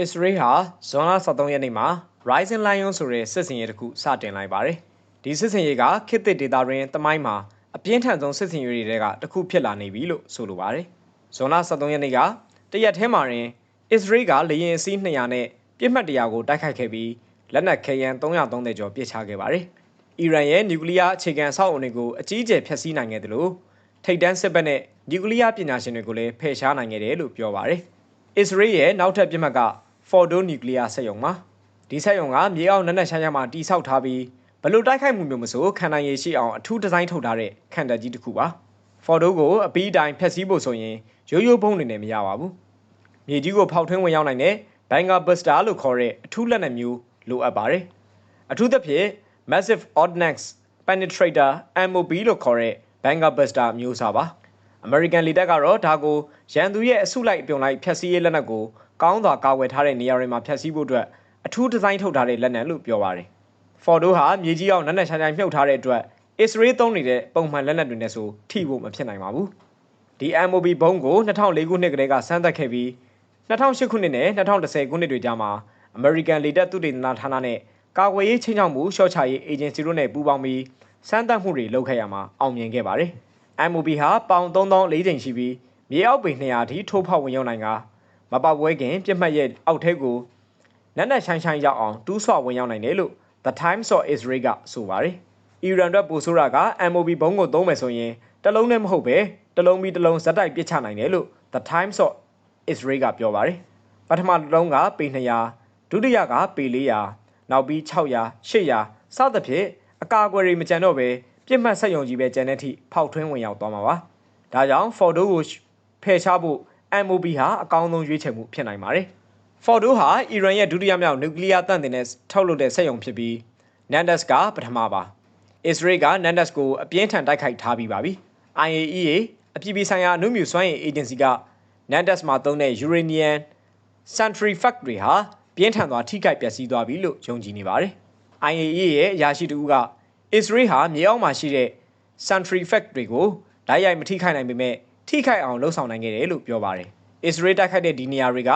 အစ္စရေးဟာဇွန်လ23ရက်နေ့မှာ Rising Lion ဆိုတဲ့စစ်စင်ရေးတစ်ခုစတင်လိုက်ပါတယ်။ဒီစစ်စင်ရေးကခေတ်သစ်ဒေတာရင်းတမိုင်းမှာအပြင်းထန်ဆုံးစစ်စင်ရေးတွေကတစ်ခုဖြစ်လာနေပြီလို့ဆိုလိုပါတယ်။ဇွန်လ23ရက်နေ့ကတရက်ထဲမှာရင်အစ္စရေးကလေရင်အစီး200နဲ့ပြစ်မှတ်တရာကိုတိုက်ခိုက်ခဲ့ပြီးလက်နက်ခဲယမ်း330ကျော်ပစ်ချခဲ့ပါတယ်။အီရန်ရဲ့နျူကလ িয়ার အခြေခံအဆောက်အအုံတွေကိုအကြီးအကျယ်ဖျက်ဆီးနိုင်ခဲ့တယ်လို့ထိပ်တန်းစစ်ဘက်နဲ့နျူကလ িয়ার ပညာရှင်တွေကိုလည်းဖယ်ရှားနိုင်ခဲ့တယ်လို့ပြောပါတယ်။အစ္စရေးရဲ့နောက်ထပ်ပြစ်မှတ်က Fordo Nuclear စက်ရုံမှာဒီစက်ရုံကမြေအောက်နက်နက်ရှားရှားမှာတိစောက်ထားပြီးဘလို့တိုက်ခိုက်မှုမျိုးမဆိုခံနိုင်ရရှိအောင်အထူးဒီဇိုင်းထုတ်ထားတဲ့ခံတပ်ကြီးတစ်ခုပါ Fordo ကိုအပီးတိုင်းဖျက်ဆီးဖို့ဆိုရင်ရိုးရိုးဘုံတွေနဲ့မရပါဘူးမြေကြီးကိုဖောက်ထွင်းဝင်ရောက်နိုင်တဲ့ Banger Buster လို့ခေါ်တဲ့အထူးလက်နက်မျိုးလိုအပ်ပါတယ်အထူးသဖြင့် Massive Ordnance Penetrator MOB လို့ခေါ်တဲ့ Banger Buster မျိုးစားပါ American လေတပ်ကတော့ဒါကိုရန်သူရဲ့အစုလိုက်အပြုံလိုက်ဖျက်ဆီးရေးလက်နက်ကို ကောင်းစွာကာကွယ်ထားတဲ့နေရာတွေမှာဖျက်ဆီးဖို့အတွက်အထူးဒီဇိုင်းထုတ်ထားတဲ့လက်နက်လို့ပြောပါတယ်။ Fordo ဟာမြေကြီးအောင်နက်နက်ရှိုင်းရှိုင်းမြုပ်ထားတဲ့အတွက် Israel သုံးနေတဲ့ပုံမှန်လက်နက်တွေနဲ့ဆိုထိဖို့မဖြစ်နိုင်ပါဘူး။ဒီ MOB ဘုံကို2004ခုနှစ်ကတည်းကစမ်းသပ်ခဲ့ပြီး2008ခုနှစ်နဲ့2010ခုနှစ်တွေကြာမှာ American လေတပ်သုတေသနဌာနနဲ့ကာကွယ်ရေးချင်းချောက်မှုရှော့ချရေး agency တို့နဲ့ပူးပေါင်းပြီးစမ်းသပ်မှုတွေလုပ်ခဲ့ရမှာအောင်မြင်ခဲ့ပါတယ်။ MOB ဟာပေါင်3000ချိန်ရှိပြီးမြေအောက်ပေ200အထိထိုးဖောက်ဝင်ရောက်နိုင်က မပောက်ပွဲခင်ပြစ်မှတ်ရဲ့အောက်ထဲကိုနက်နက်ရှိုင်းရှိုင်းရောက်အောင်တူးဆွဝင်ရောက်နိုင်တယ်လို့ The Times of Israel ကဆိုပါတယ်။အီရန်အတွက်ပိုဆိုးတာက MOB ဘုံကိုသုံးမယ်ဆိုရင်တလုံးနဲ့မဟုတ်ပဲတလုံးပြီးတလုံးဇက်တိုက်ပစ်ချနိုင်တယ်လို့ The Times of Israel ကပြောပါတယ်။ပထမလုံးကပေ200ဒုတိယကပေ400နောက်ပြီး600 800စသဖြင့်အကာအကွယ်တွေမကြံတော့ပဲပြစ်မှတ်ဆက်ယုံကြီးပဲကျန်တဲ့အထိဖောက်ထွင်းဝင်ရောက်သွားမှာပါ။ဒါကြောင့် Fordo ကိုဖယ်ရှားဖို့ MOB ဟာအကောင်းဆုံးရွေးချယ်မှုဖြစ်နိုင်ပါတယ်။ Fordo ဟာအီရန်ရဲ့ဒုတိယမြောက်နျူကလ িয়ার တန့်တင်တဲ့ထုတ်လုပ်တဲ့စက်ရုံဖြစ်ပြီး Nandas ကပထမပါ။ Israel က Nandas ကိုအပြင်းထန်တိုက်ခိုက်ထားပြီးပါပြီ။ IAEA အပြည်ပြည်ဆိုင်ရာအနုမြူစွမ်းအင်အေဂျင်စီက Nandas မှာသုံးတဲ့ uranium centrifuge တွေဟာပြင်းထန်စွာထိခိုက်ပျက်စီးသွားပြီလို့ယုံကြည်နေပါတယ်။ IAEA ရဲ့အရာရှိတူက Israel ဟာမြေအောက်မှာရှိတဲ့ centrifuge တွေကိုဓာတ်ရိုက်မထိခိုက်နိုင်ပေမဲ့ ထိခိုက်အောင်လှုံ့ဆော်နိုင်ခဲ့တယ်လို့ပြောပါတယ်။အစ္စရေးတိုက်ခိုက်တဲ့ဒီနေရာတွေက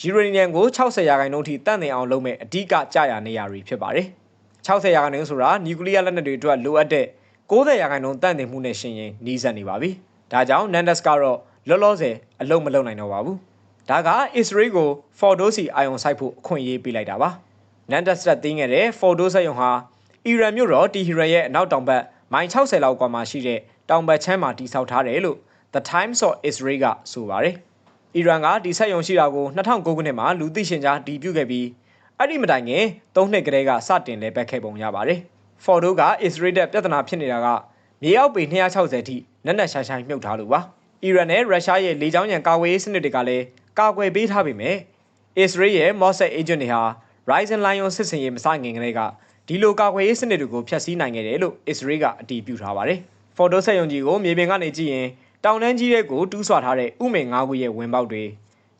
ယူရေနီယံကို60ရာခိုင်နှုန်းထိတန့်တင်အောင်လုပ်မဲ့အဓိကကြာရနေရာတွေဖြစ်ပါတယ်။60ရာခိုင်နှုန်းဆိုတာနျူကလ িয়ার လက်နက်တွေအတွက်လိုအပ်တဲ့60ရာခိုင်နှုန်းတန့်တင်မှုနဲ့ရှင်ရင်နှီးစပ်နေပါပြီ။ဒါကြောင့် Nandas ကတော့လောလောဆယ်အလုံးမလုံးနိုင်တော့ပါဘူး။ဒါကအစ္စရေးကို Fordo စီအာယုံဆိုင်ဖို့အခွင့်အရေးပေးလိုက်တာပါ။ Nandas တက်သိမ်းခဲ့တဲ့ Fordo စက်ရုံဟာအီရန်မြို့တော်တီဟီရန်ရဲ့အနောက်တောင်ဘက်မိုင်60လောက်ကွာမှာရှိတဲ့တောင်ဘက်ချမ်းမှာတည်ဆောက်ထားတယ်လို့ The Times of Israel ကဆိုပါတယ်။အီရန်ကဒီဆက်ယုံရှိတာကို2009ခုနှစ်မှာလူသိရှင်ကြားတည်ပြုခဲ့ပြီးအဲ့ဒီမတိုင်ခင်၃နှစ်ကတည်းကစတင်လဲပတ်ခဲ့ပုံရပါတယ်။ Fordo ကအစ္စရေးတပ်ပြဿနာဖြစ်နေတာကမြေအောက်ပေ260ထိနက်နက်ရှိုင်းရှိုင်းမြုပ်ထားလို့ပါ။အီရန်နဲ့ရုရှားရဲ့လေကြောင်းရန်ကာကွယ်ရေးစနစ်တွေကလည်းကာကွယ်ပေးထားပေမဲ့အစ္စရေးရဲ့ Mossad agent တွေဟာ Ryzen Lion စစ်စင်ရေးမစငင်ကလေးကဒီလိုကာကွယ်ရေးစနစ်တွေကိုဖျက်ဆီးနိုင်ခဲ့တယ်လို့အစ္စရေးကအတည်ပြုထားပါတယ်။ Fordo ဆက်ယုံကြီးကိုမြေပြင်ကနေကြည့်ရင် တောင်တန်းကြီးရဲ့ကိုတူးဆွထားတဲ့ဥမင်၅ခုရဲ့ဝင်ပေါက်တွေ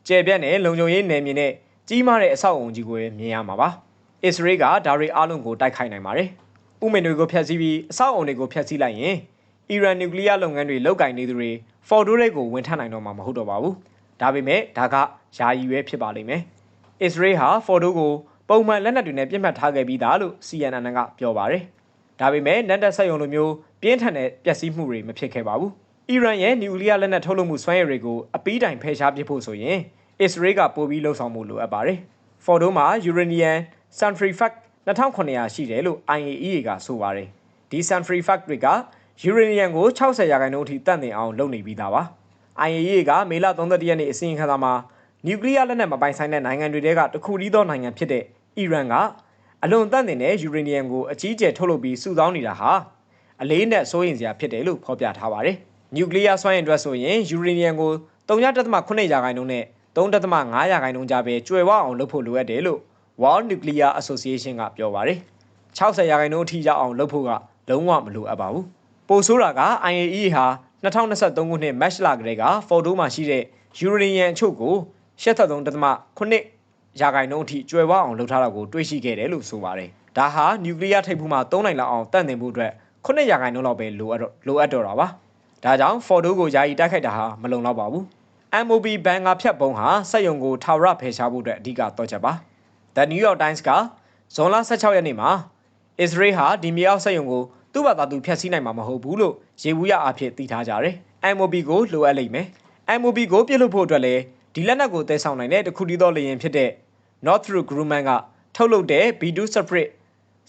ကျယ်ပြန့်တဲ့လုံခြုံရေးနယ်မြေနဲ့ကြီးမားတဲ့အဆောက်အုံကြီးကိုမြင်ရမှာပါ။အစ္စရေးကဒါတွေအားလုံးကိုတိုက်ခိုက်နိုင်ပါတယ်။ဥမင်တွေကိုဖျက်ဆီးပြီးအဆောက်အုံတွေကိုဖျက်ဆီးလိုက်ရင်အီရန်နျူကလ িয়ার လုပ်ငန်းတွေလုပ်ကင်နေသူတွေဖော်ဒိုတွေကိုဝင်ထနိုင်တော့မှာမဟုတ်တော့ပါဘူး။ဒါပေမဲ့ဒါကယာယီပဲဖြစ်ပါလိမ့်မယ်။အစ္စရေးဟာဖော်ဒိုကိုပုံမှန်လက်နက်တွေနဲ့ပြစ်မှတ်ထားခဲ့ပြီးသားလို့ CNN ကပြောပါတယ်။ဒါပေမဲ့နက်တက်ဆက်ယုံလိုမျိုးပြင်းထန်တဲ့ပျက်စီးမှုတွေမဖြစ်ခဲ့ပါဘူး။ အီရန်ရဲ့နျူကလ িয়ার လက်နက်ထုတ်လုပ်မှုစွမ်းရည်တွေကိုအပီးတိုင်ဖယ်ရှားပစ်ဖို့ဆိုရင်အစ္စရေးကပိုပြီးလှုံ့ဆော်မှုလိုအပ်ပါတယ်။ Fordo မှာ uranium centrifuge 2900ရှိတယ်လို့ IAEA ကဆိုပါတယ်။ဒီ centrifuge တွေက uranium ကို60ရာခိုင်နှုန်းအထိတန့်တင်အောင်လုပ်နေပြီးသားပါ။ IAEA ကမေလ31ရက်နေ့အစည်းအဝေးခန်းသားမှာနျူကလ িয়ার လက်နက်မပိုင်ဆိုင်တဲ့နိုင်ငံတွေတဲကတခုတည်းသောနိုင်ငံဖြစ်တဲ့အီရန်ကအလွန်တန့်တင်တဲ့ယူရေနီယံကိုအကြီးအကျယ်ထုတ်လုပ်ပြီးစုဆောင်းနေတာဟာအလေးနဲ့စိုးရိမ်စရာဖြစ်တယ်လို့ဖော်ပြထားပါတယ်။ နျူကလ িয়ার စွမ်းအင်အတွက်ဆိုရင်ယူရေနီယံကို3.8ရာခိုင်နှုန်းနဲ့3.5ရာခိုင်နှုန်းကြားပဲကျွယ်ဝအောင်လုပ်ဖို့လိုအပ်တယ်လို့ World Nuclear Association ကပြောပါတယ်။60ရာခိုင်နှုန်းအထိရောက်အောင်လုပ်ဖို့ကလုံးဝမလိုအပ်ပါဘူး။ပိုဆိုးတာက IAEA ဟာ2023ခုနှစ်မတ်လကတည်းက Fordo မှာရှိတဲ့ယူရေနီယံအချို့ကို83.8ရာခိုင်နှုန်းအထိကျွယ်ဝအောင်လုပ်ထားတာကိုတွေ့ရှိခဲ့တယ်လို့ဆိုပါတယ်။ဒါဟာနျူကလ িয়ার ထိပ်ဖူးမှာ3နိုင်လောက်အောင်တန့်တင်ဖို့အတွက်9ရာခိုင်နှုန်းလောက်ပဲလိုအပ်လိုအပ်တော့တာပါ။ ဒါကြောင့် Fordo ကိုယာယီတိုက်ခိုက်တာဟာမလုံလောက်ပါဘူး MOB ဘန်ကာဖြတ်ပုံဟာစက်ယုံကိုထာဝရဖယ်ရှားဖို့အတွက်အဓိကတော့ချက်ပါ The New York Times ကဇွန်လ16ရက်နေ့မှာအစ္စရေးဟာဒီမြေအောက်စက်ယုံကိုသူ့ဘာသာသူဖျက်ဆီးနိုင်မှာမဟုတ်ဘူးလို့ရေဘူးရအဖြစ်သိထားကြတယ်။ MOB ကိုလိုအပ်လိမ့်မယ်။ MOB ကိုပြစ်လို့ဖို့အတွက်လည်းဒီလက်နက်ကိုတည်ဆောင်နိုင်တဲ့တခုတည်းသောလေယာဉ်ဖြစ်တဲ့ Northrop Grumman ကထုတ်လုပ်တဲ့ B2 Separate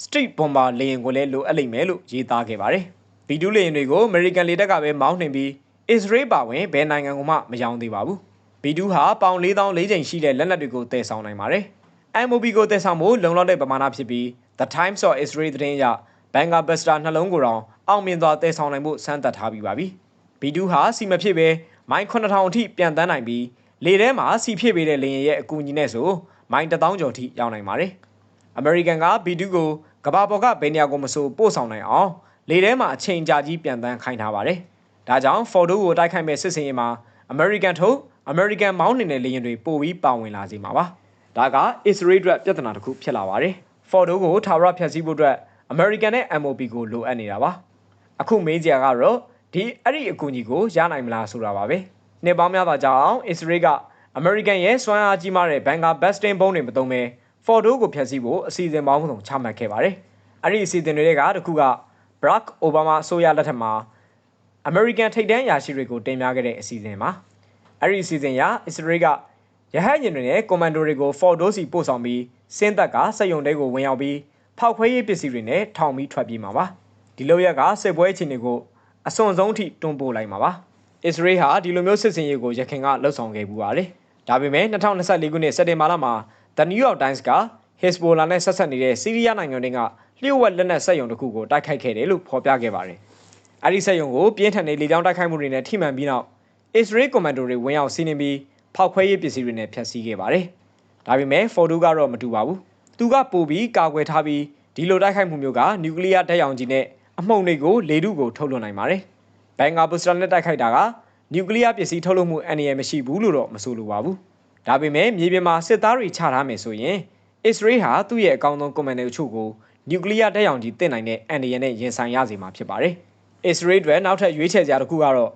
Street Bomber လေယာဉ်ကိုလည်းလိုအပ်လိမ့်မယ်လို့ရေးသားခဲ့ပါတယ်။ B2 လေယာဉ်တွေကို American လေတပ်ကပဲမောင်းနှင်ပြီး Israel ပါဝင်ဘယ်နိုင်ငံကမှမရောင်းသေးပါဘူး။ B2 ဟာပေါင်4000လေးချိန်ရှိတဲ့လက်နက်တွေကိုတည်ဆောင်နိုင်ပါတယ်။ MOB ကိုတည်ဆောင်ဖို့လုံလောက်တဲ့ပမာဏဖြစ်ပြီး The Times of Israel သတင်းအရဘန်ဂါဘက်စတာနှလုံးကိုတောင်အောင်မြင်စွာတည်ဆောင်နိုင်ဖို့စမ်းသပ်ထားပြီးပါပြီ။ B2 ဟာစီမဖြစ်ပဲမိုင်9000အထိပြန်တန်းနိုင်ပြီးလေထဲမှာစီဖြစ်ပေးတဲ့လေယာဉ်ရဲ့အကူအညီနဲ့ဆိုမိုင်1000ကျော်ထိရောက်နိုင်ပါတယ်။ American က B2 ကိုကဘာပေါ်ကဘယ်နေရာကိုမဆိုပို့ဆောင်နိုင်အောင် လေထဲမှာအချိန်ကြာကြီးပြန်တန်းခိုင်းထားပါတယ်။ဒါကြောင့် Fordo ကိုတိုက်ခိုက်မဲ့စစ်စင်ရေးမှာ American ထုတ် American မောင်းနှင်တဲ့လေယာဉ်တွေပိုပြီးပါဝင်လာစေမှာပါ။ဒါက Israel အတွက်ပြဿနာတစ်ခုဖြစ်လာပါတယ်။ Fordo ကိုထာဝရဖျက်ဆီးဖို့အတွက် American နဲ့ MOB ကိုလိုအပ်နေတာပါ။အခုမေးကြကတော့ဒီအဲ့ဒီအကူအညီကိုရနိုင်မလားဆိုတာပါပဲ။နှစ်ပေါင်းများစွာကြာအောင် Israel က American ရဲ့စွမ်းအားကြီးမားတဲ့ Vanguard Bastion ဘုံတွေမသုံးဘဲ Fordo ကိုဖျက်ဆီးဖို့အစီအစဉ်ပေါင်းစုံချမှတ်ခဲ့ပါတယ်။အဲ့ဒီအစီအစဉ်တွေကတခုက Barack Obama အစိုးရလက်ထက်မှာ American ထိပ်တန်းအရာရှိတွေကိုတင်ပြခဲ့တဲ့အစီအစဉ်ပါ။အဲ့ဒီအစီအစဉ်အရ Israel ကရဟတ်ယာဉ်တွေနဲ့ကွန်မန်ဒိုတွေကို Fordo စီပို့ဆောင်ပြီးစင်းသက်ကစက်ယုံတွေကိုဝင်ရောက်ပြီးဖောက်ခွဲရေးပစ္စည်းတွေနဲ့ထောင်ပြီးထွက်ပြေးမှာပါ။ဒီလိုရက်ကစစ်ပွဲအခြေအနေကိုအစွန်ဆုံးထိတွန်းပို့လိုက်မှာပါ။ Israel ဟာဒီလိုမျိုးစစ်စင်ရေးကိုရခင်ကလှုပ်ဆောင်ခဲ့ပူပါလေ။ဒါပေမဲ့2024ခုနှစ်စက်တင်ဘာလမှာ The New York Times က Hezbollah နဲ့ဆက်ဆက်နေတဲ့စီးရီးယားနိုင်ငံတွေကလျှို့ဝှက်လက်နက်စက်ရုံတစ်ခုကိုတိုက်ခိုက်ခဲ့တယ်လို့ဖော်ပြခဲ့ပါတယ်။အဲဒီစက်ရုံကိုပြင်းထန်တဲ့လေကြောင်းတိုက်ခိုက်မှုတွေနဲ့ထိမှန်ပြီးနောက် Israel Commando တွေဝင်ရောက်စီးနင်းပြီးဖောက်ခွဲရေးပစ္စည်းတွေနဲ့ဖျက်ဆီးခဲ့ပါတယ်။ဒါပေမဲ့ Fordo ကတော့မတူပါဘူး။သူကပိုပြီးကာကွယ်ထားပြီးဒီလိုတိုက်ခိုက်မှုမျိုးကနျူကလ িয়ারဓာတ်ရောင်ကြီးနဲ့အမှုန်တွေကိုလေထုကိုထုတ်လွှတ်နိုင်ပါတယ်။ဘန်ဂါဘူစတာနဲ့တိုက်ခိုက်တာကနျူကလ িয়ার ပစ္စည်းထုတ်လုပ်မှုအန္တရာယ်မရှိဘူးလို့တော့မဆိုလိုပါဘူး။ဒါပေမဲ့မြေပြင်မှာစစ်သားတွေချထားမယ်ဆိုရင် Israel ဟာသူ့ရဲ့အကောင်းဆုံးကွန်မန်ဒိုအချို့ကိုနျူကလ িয়ার ဓာတ်ရောင်ကြီးတင်နိုင်တဲ့အန္တရာယ်နဲ့ရင်ဆိုင်ရစေမှာဖြစ်ပါတယ်။ Israel တွေနောက်ထပ်ရွေးချယ်စရာတစ်ခုကတော့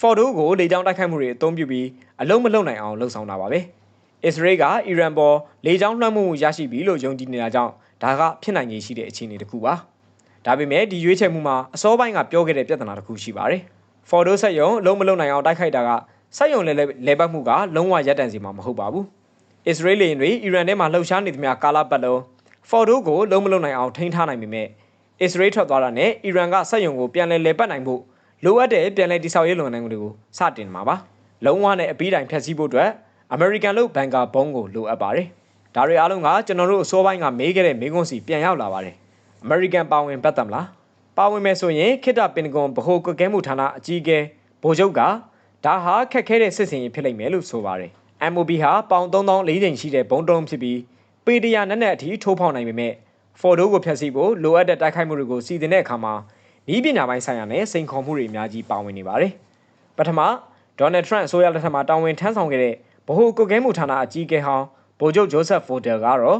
Fordo ကိုလေကြောင်းတိုက်ခိုက်မှုတွေအသုံးပြုပြီးအလုံးမလုံးနိုင်အောင်လှုံ့ဆော်တာပါပဲ။ Israel ကအီရန်ပေါ်လေကြောင်းလွှမ်းမိုးမှုရရှိပြီလို့ယုံကြည်နေတာကြောင့်ဒါကဖြစ်နိုင်ခြေရှိတဲ့အခြေအနေတစ်ခုပါ။ဒါပေမဲ့ဒီရွေးချယ်မှုမှာအစောပိုင်းကပြောခဲ့တဲ့ပြဿနာတစ်ခုရှိပါတယ်။ Fordo ဆက်ယုံအလုံးမလုံးနိုင်အောင်တိုက်ခိုက်တာကစက်ယုံလဲလဲပတ်မှုကလုံးဝရပ်တန့်စီမှာမဟုတ်ပါဘူး။ Israel လေယာဉ်တွေအီရန်ထဲမှာလှုပ်ရှားနေသမျှကာလပတ်လုံး Fordo ကိုလုံးမလုံးနိုင်အောင်ထိန်းထားနိုင်ပေမဲ့ Israel ထွက်သွားတာနဲ့အီရန်ကစက်ယုံကိုပြန်လည်လဲပတ်နိုင်ဖို့လိုအပ်တဲ့ပြန်လည်တိစောက်ရေးလုပ်ငန်းတွေကိုစတင်မှာပါလုံးဝနဲ့အပြီးတိုင်ဖျက်ဆီးဖို့အတွက် American လို့ဘန်ကာဘုံကိုလိုအပ်ပါတယ်ဒါတွေအားလုံးကကျွန်တော်တို့အစောပိုင်းကမေးခဲ့တဲ့မေးခွန်းစီပြန်ရောက်လာပါတယ် American ပါဝင်ပတ်သက်မလားပါဝင်မယ်ဆိုရင်ခိတပင်ကွန်ဗဟိုကွက်ကဲမှုဌာနအကြီးအကဲဗိုလ်ချုပ်ကဒါဟာခက်ခဲတဲ့စစ်စင်ရေးဖြစ်လိမ့်မယ်လို့ဆိုပါတယ် MOB ဟာပေါင်3000လေးချိန်ရှိတဲ့ဘုံတုံးဖြစ်ပြီးပေတရာနက်နက်အထိထိုးဖောက်နိုင်ပေမဲ့ Fordo ကိုဖျက်ဆီးဖို့လိုအပ်တဲ့တိုက်ခိုက်မှုတွေကိုစီစဉ်တဲ့အခါမှာဤပညာပိုင်းဆိုင်ရာနဲ့စိန်ခေါ်မှုတွေအများကြီးပါဝင်နေပါတယ်။ပထမဒေါ်နယ်ထရန့်အစိုးရလက်ထက်မှာတာဝန်ထမ်းဆောင်ခဲ့တဲ့ဗဟိုကုတ်ကဲမှုဌာနအကြီးအကဲဟောင်းဗိုလ်ချုပ်ဂျိုးဆက်ဖိုတယ်ကတော့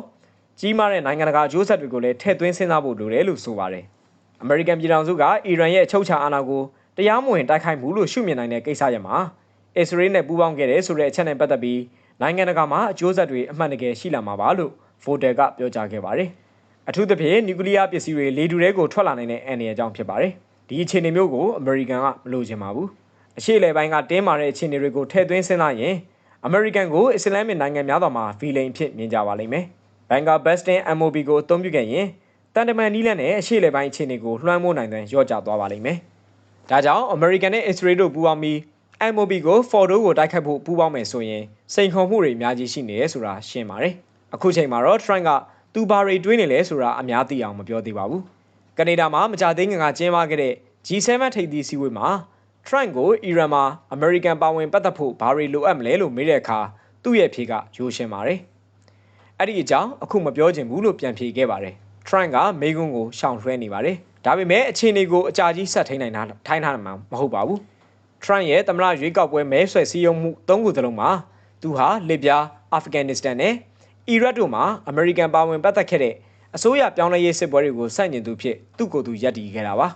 ကြီးမားတဲ့နိုင်ငံတကာအကျိုးဆက်တွေကိုလည်းထည့်သွင်းစဉ်းစားဖို့လိုတယ်လို့ဆိုပါတယ်။အမေရိကန်ပြည်ထောင်စုကအီရန်ရဲ့အချုပ်ချာအာဏာကိုတရားမဝင်တိုက်ခိုက်မှုလို့ရှုမြင်နိုင်တဲ့ကိစ္စရပ်မှာ အစ္စရေးနဲ့ပူးပေါင်းခဲ့တဲ့ဆိုတဲ့အချက်နဲ့ပတ်သက်ပြီးနိုင်ငံတကာမှာအကျိုးဆက်တွေအမှန်တကယ်ရှိလာမှာပါလို့ဖိုတယ်ကပြောကြားခဲ့ပါတယ်။အထူးသဖြင့်နျူကလ িয়ার ပစ္စည်းတွေလေတူတွေကိုထွက်လာနိုင်တဲ့အန္တရာယ်ကြောင့်ဖြစ်ပါတယ်။ဒီအခြေအနေမျိုးကိုအမေရိကန်ကမလိုချင်ပါဘူး။အရှေ့လေပိုင်းကတင်းမာတဲ့အခြေအနေတွေကိုထည့်သွင်းစဉ်းစားရင်အမေရိကန်ကိုအစ္စလာမစ်နိုင်ငံများစွာမှာဗီလိန်ဖြစ်မြင်ကြပါလိမ့်မယ်။ဘန်ကာဘက်စတင် MOB ကိုအသုံးပြုခဲ့ရင်တန်တမန်နီးလန်းနဲ့အရှေ့လေပိုင်းအခြေအနေကိုလွှမ်းမိုးနိုင်တဲ့ရော့ကျသွားပါလိမ့်မယ်။ဒါကြောင့်အမေရိကန်နဲ့အစ္စရေးတို့ပူးပေါင်းပြီး MOB ကို Fordo ကိုတိုက်ခိုက်ဖို့ပူးပေါင်းမယ်ဆိုရင်စိန်ခေါ်မှုတွေအများကြီးရှိနေတယ်ဆိုတာရှင်းပါတယ်။အခုချိန်မှာတော့ Trump ကသူဘာတွေတွေးနေလဲဆိုတာအများသိအောင်မပြောသေးပါဘူး။ကနေဒါမှာမကြသေးခင်ကကျင်းပခဲ့တဲ့ G7 ထိပ်သီးစည်းဝေးမှာ Trump ကိုအီရန်မှာ American ပါဝင်ပတ်သက်ဖို့ဘာတွေလိုအပ်မလဲလို့မေးတဲ့အခါသူ့ရဲ့ဖြေကရိုးရှင်းပါတယ်။အဲ့ဒီအကြောင်းအခုမပြောချင်ဘူးလို့ပြန်ဖြေခဲ့ပါတယ်။ Trump ကမိကုန်းကိုရှောင်လွှဲနေပါတယ်။ဒါပေမဲ့အခြေအနေကိုအကြာကြီးဆက်ထိန်နိုင်တာထိုင်းထားမှာမဟုတ်ပါဘူး။ Trump ရဲ့သမ္မတရွေးကောက်ပွဲမဲဆွယ်စည်းရုံးမှု၃ခုစလုံးမှာသူဟာလစ်ဗျားအာဖဂန်နစ္စတန်နဲ့အီရတ်တို့မှာအမေရိကန်ပါဝင်ပတ်သက်ခဲ့တဲ့အစိုးရပြောင်းလဲရေးစစ်ပွဲတွေကိုစန့်ကျင်သူဖြစ်သူ့ကိုယ်သူယက်တည်ခဲ့တာပါ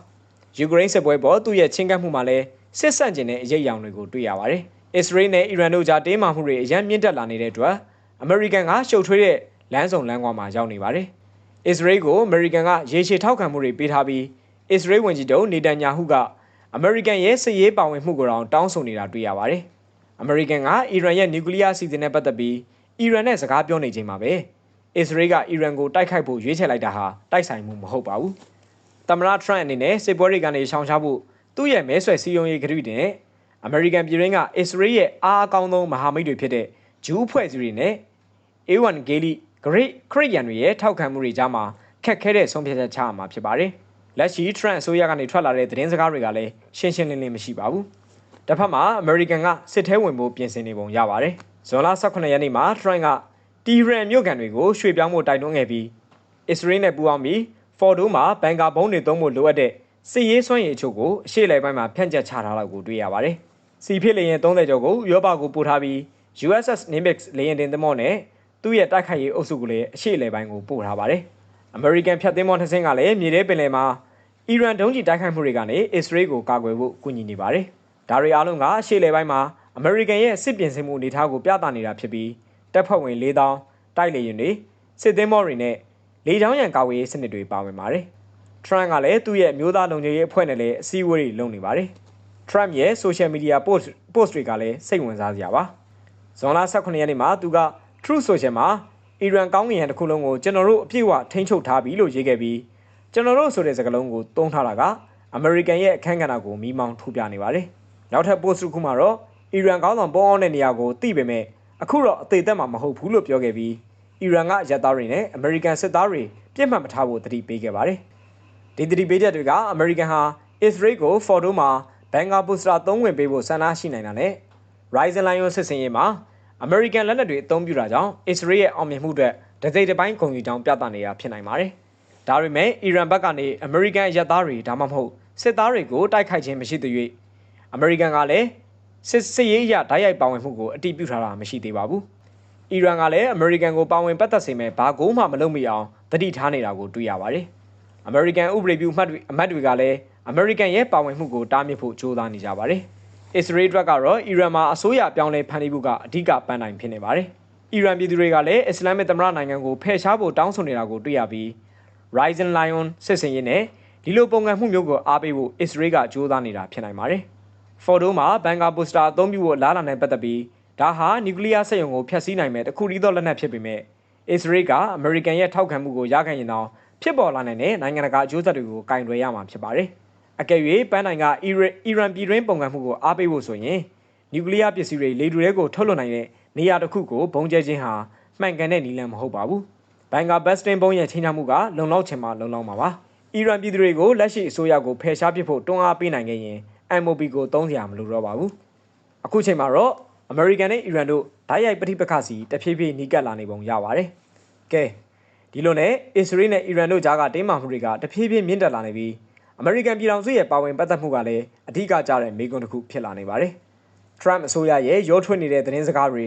ယူကရိန်းစစ်ပွဲပေါ်သူ့ရဲ့ချင်းကပ်မှုမှာလည်းစစ်ဆန့်ကျင်တဲ့အရေးအယောင်တွေကိုတွေ့ရပါတယ်အစ္စရေးနဲ့အီရန်တို့ကြားတင်းမာမှုတွေအရန်မြင့်တက်လာနေတဲ့အတွက်အမေရိကန်ကရှုပ်ထွေးတဲ့လမ်းဆောင်လမ်းကွာမှာရောက်နေပါတယ်။အစ္စရေးကိုအမေရိကန်ကရေရှည်ထောက်ခံမှုတွေပေးထားပြီးအစ္စရေးဝန်ကြီးချုပ်နေတန်ညာဟုက အမေရိကန်ရဲ့စစ်ရေးပါဝင်မှုကိုတောင်တောင်းဆိုနေတာတွေ့ရပါတယ်။အမေရိကန်ကအီရန်ရဲ့နျူကလ িয়ার အစီအစဉ်နဲ့ပတ်သက်ပြီးအီရန်နဲ့စကားပြောနေချိန်မှာပဲအစ္စရေးကအီရန်ကိုတိုက်ခိုက်ဖို့ရွေးချယ်လိုက်တာဟာတိုက်ဆိုင်မှုမဟုတ်ပါဘူး။သမ္မတထရန့်အနေနဲ့စစ်ပွဲတွေကနေရှောင်ရှားဖို့သူ့ရဲ့မဲဆွယ်စည်းရုံးရေးကတိနဲ့အမေရိကန်ပြည်ရင်းကအစ္စရေးရဲ့အားအကောင်းဆုံးမဟာမိတ်တွေဖြစ်တဲ့ဂျူးဖွဲ့စည်းတွေနဲ့ A1 Gaily Great ခရစ်ယာန်တွေရဲ့ထောက်ခံမှုတွေကြားမှာခက်ခဲတဲ့ဆုံးဖြတ်ချက်ချရမှာဖြစ်ပါတယ်။ လက်ရှိ Trump အစိုးရကနေထွက်လာတဲ့သတင်းစကားတွေကလည်းရှင်းရှင်းလင်းလင်းမရှိပါဘူး။တစ်ဖက်မှာ American ကစစ်ထဲဝင်ဖို့ပြင်ဆင်နေပုံရပါတယ်။ဇွန်လ18ရက်နေ့မှာ Trump ကတီရန်မြို့ကန်တွေကိုရွှေ့ပြောင်းဖို့တိုက်တွန်းခဲ့ပြီးအစ္စရေးနဲ့ပူးပေါင်းပြီးဖော်ဒိုမှာဘန်ကာဘုံတွေသုံးဖို့လိုအပ်တဲ့စစ်ရေးစွမ်းရည်အချို့ကိုအရှေ့လေပိုင်းမှာဖြန့်ကျက်ချထားတာကိုတွေ့ရပါတယ်။စီဖြစ်လေရင်30ကျော်ကိုရောပါကိုပို့ထားပြီး USS Nimitz လေယာဉ်တင်သင်္ဘောနဲ့သူ့ရဲ့တိုက်ခိုက်ရေးအုပ်စုကိုလည်းအရှေ့လေပိုင်းကိုပို့ထားပါတယ်။ American ဖြတ်သင်္ဘောတစ်စင်းကလည်းမြေထဲပင်လယ်မှာ အီရန်ဒုံးကျည်တိုက်ခိုက်မှုတွေကနေအစ္စရေးကိုကာကွယ်ဖို့ကူညီနေပါတယ်။ဒါတွေအားလုံးကအရှေ့လေပိုင်းမှာ American ရဲ့စစ်ပြင်ဆင်မှုအနေအထားကိုပြသနေတာဖြစ်ပြီးတပ်ဖွဲ့ဝင်၄000တိုက်လေယာဉ်တွေစစ်သင်္ဘောတွေနဲ့လေကြောင်းရန်ကာကွယ်ရေးစနစ်တွေပါဝင်ပါတယ်။ Trump ကလည်းသူ့ရဲ့မျိုးသားလုံခြုံရေးအဖွဲ့နဲ့လည်းအစည်းအဝေးတွေလုပ်နေပါတယ်။ Trump ရဲ့ social media post post တွေကလည်းစိတ်ဝင်စားစရာပါ။ဇွန်လ18ရက်နေ့မှာသူက True Social မှာအီရန်ကောင်းကင်ရန်တစ်ခုလုံးကိုကျွန်တော်တို့အပြည့်အဝထိန်းချုပ်ထားပြီလို့ရေးခဲ့ပြီး ကျွန်တော်တို့ဆိုတဲ့စကားလုံးကိုသုံးထားတာကအမေရိကန်ရဲ့အခန်းကဏ္ဍကိုမိမောင်းထုတ်ပြနေပါတယ်။နောက်ထပ် post တစ်ခုမှာတော့အီရန်ကောင်းဆောင်ပေါ်အောင်တဲ့နေရာကိုသိပေမဲ့အခုတော့အသေးသက်မှာမဟုတ်ဘူးလို့ပြောခဲ့ပြီးအီရန်ကရက်သားတွေနဲ့အမေရိကန်စစ်သားတွေပြစ်မှတ်မထားဖို့တတိပေးခဲ့ပါတယ်။ဒီတတိပေးချက်တွေကအမေရိကန်ဟာအစ္စရေးကိုဖော်တိုးမှာဘန်ဂါဘူစတာသုံးဝင်ပေးဖို့ဆန္ဒရှိနိုင်တာနဲ့ Ryzen Lion စစ်စင်ရေးမှာအမေရိကန်လက်နက်တွေအသုံးပြုတာကြောင့်အစ္စရေးရဲ့အောင်မြင်မှုအတွက်တစိမ့်တစ်ပိုင်းကုန်ယူကြောင်းပြသနေတာဖြစ်နိုင်ပါတယ်။ ဒါပေမဲ့အီရန်ဘက်ကနေအမေရိကန်ရက်သားတွေဒါမှမဟုတ်စစ်သားတွေကိုတိုက်ခိုက်ခြင်းမရှိသေး၍အမေရိကန်ကလည်းစစ်စစ်ရေးအရဓာတ်ရိုက်ပါဝင်မှုကိုအတိပြုထားတာမရှိသေးပါဘူး။အီရန်ကလည်းအမေရိကန်ကိုပါဝင်ပတ်သက်စေမဲ့ဘာကိုမှမလုပ်မိအောင်တတိထားနေတာကိုတွေ့ရပါတယ်။အမေရိကန်ဥပဒေပြုမှတ်တွေအမတ်တွေကလည်းအမေရိကန်ရဲ့ပါဝင်မှုကိုတားမြစ်ဖို့ကြိုးစားနေကြပါတယ်။အစ္စရေးအတွက်ကတော့အီရန်မှာအစိုးရပြောင်းလဲဖန်တီးဖို့ကအဓိကပန်းတိုင်ဖြစ်နေပါတယ်။အီရန်ပြည်သူတွေကလည်းအစ္စလာမစ်သမ္မတနိုင်ငံကိုဖယ်ရှားဖို့တောင်းဆိုနေတာကိုတွေ့ရပြီး Ryzen Lion စစ်စင်ရေးနဲ့ဒီလိုပုံကံမှုမျိုးကိုအားပေးဖို့အစ္စရေးကကြိုးစားနေတာဖြစ်နိုင်ပါတယ်။ Fordo မှာဘန်ကာပိုစတာအသုံးပြုဖို့လားလာနဲ့ပတ်သက်ပြီးဒါဟာနျူကလ িয়ার စက်ရုံကိုဖျက်ဆီးနိုင်မဲ့တခုတည်းသောလက်နက်ဖြစ်ပေမဲ့အစ္စရေးကအမေရိကန်ရဲ့ထောက်ခံမှုကိုရခံရင်တော့ဖြစ်ပေါ်လာနိုင်တဲ့နိုင်ငံတကာအကျိုးဆက်တွေကိုကင်တွယ်ရမှာဖြစ်ပါတယ်။အကယ်၍ပန်းနိုင်ကအီရန်ပြည်တွင်းပုံကံမှုကိုအားပေးဖို့ဆိုရင်နျူကလ িয়ার ပစ္စည်းတွေလေတူတွေကိုထုတ်လွှတ်နိုင်တဲ့နေရာတစ်ခုကိုဘုံကျဲခြင်းဟာမှန်ကန်တဲ့နည်းလမ်းမဟုတ်ပါဘူး။ ဘန်ကာဘက်စတင်ဘုံရဲ့ချိန်ချမှုကလုံလောက်ချင်မှလုံလောက်မှာပါ။အီရန်ပြည်သူတွေကိုလက်ရှိအစိုးရကိုဖယ်ရှားပစ်ဖို့တွန်းအားပေးနိုင်ခဲ့ရင် MOB ကိုသုံးစရာမလိုတော့ပါဘူး။အခုချိန်မှာတော့အမေရိကန်နဲ့အီရန်တို့ဓာတ်ရိုက်ပဋိပက္ခစီတဖြည်းဖြည်းနီးကပ်လာနေပုံရပါတယ်။ကဲဒီလိုနဲ့အစ္စရေးနဲ့အီရန်တို့ကြားကတင်းမာမှုတွေကတဖြည်းဖြည်းမြင့်တက်လာနေပြီးအမေရိကန်ပြည်ထောင်စုရဲ့ပါဝင်ပတ်သက်မှုကလည်းအဓိကကျတဲ့မေးခွန်းတစ်ခုဖြစ်လာနေပါတယ်။ Trump အစိုးရရဲ့ရောထွေးနေတဲ့သတင်းစကားတွေ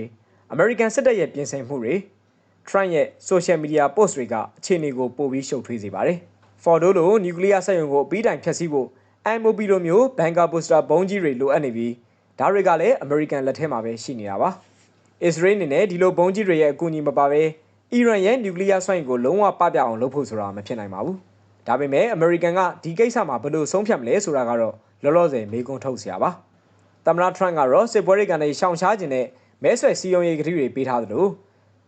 အမေရိကန်စစ်တပ်ရဲ့ပြင်ဆင်မှုတွေ Trump ရဲ့ social media post တွေကအခြေအနေကိုပိုပြီးရှုပ်ထွေးစေပါတယ်။ Fordo လိုနျူကလ িয়ার စက်ရုံကိုအပြီးတိုင်ဖျက်ဆီးဖို့ MOB လိုမျိုးဘန်ကာပိုစတာဘုံကြီးတွေလိုအပ်နေပြီးဒါတွေကလည်းအမေရိကန်လက်ထဲမှာပဲရှိနေတာပါ။အစ္စရေးအနေနဲ့ဒီလိုဘုံကြီးတွေရဲ့အကူအညီမပါဘဲအီရန်ရဲ့နျူကလ িয়ার စွမ်းအင်ကိုလုံးဝပပအောင်လုပ်ဖို့ဆိုတာမဖြစ်နိုင်ပါဘူး။ဒါပေမဲ့အမေရိကန်ကဒီကိစ္စမှာဘယ်လိုဆုံးဖြတ်မလဲဆိုတာကတော့လောလောဆယ်မေးခွန်းထုတ်စရာပါ။သမ္မတထရန့်ကတော့စစ်ပွဲတွေကနေရှောင်ရှားခြင်းနဲ့မဲဆွယ်စည်းရုံးရေးကတိတွေပေးထားသလို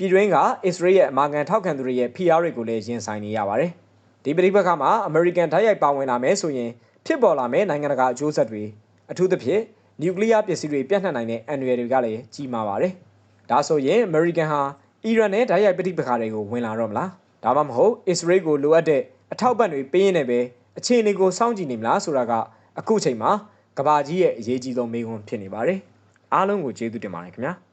ပြည်တွင်းကအစ္စရေးရဲ့အမာခံထောက်ခံသူတွေရဲ့ဖိအားတွေကိုလည်းရင်ဆိုင်နေရပါတယ်။ဒီပြည်ပခါမှာအမေရိကန်ဓာတ်ရိုက်ပါဝင်လာမယ်ဆိုရင်ဖြစ်ပေါ်လာမယ့်နိုင်ငံတကာအကျိုးဆက်တွေအထူးသဖြင့်နျူကလ িয়ার ပစ္စည်းတွေပြန့်နှံ့နိုင်တဲ့အန်ရယ်တွေကလည်းကြီးမားပါတယ်။ဒါဆိုရင်အမေရိကန်ဟာအီရန်နဲ့ဓာတ်ရိုက်ပဋိပက္ခတွေကိုဝင်လာတော့မလား။ဒါမှမဟုတ်အစ္စရေးကိုလိုအပ်တဲ့အထောက်ပံ့တွေပေးရင်းနဲ့ပဲအခြေအနေကိုစောင့်ကြည့်နေမလားဆိုတာကအခုချိန်မှာကဘာကြီးရဲ့အရေးကြီးဆုံးမေးခွန်းဖြစ်နေပါတယ်။အားလုံးကိုကျေးဇူးတင်ပါတယ်ခင်ဗျာ။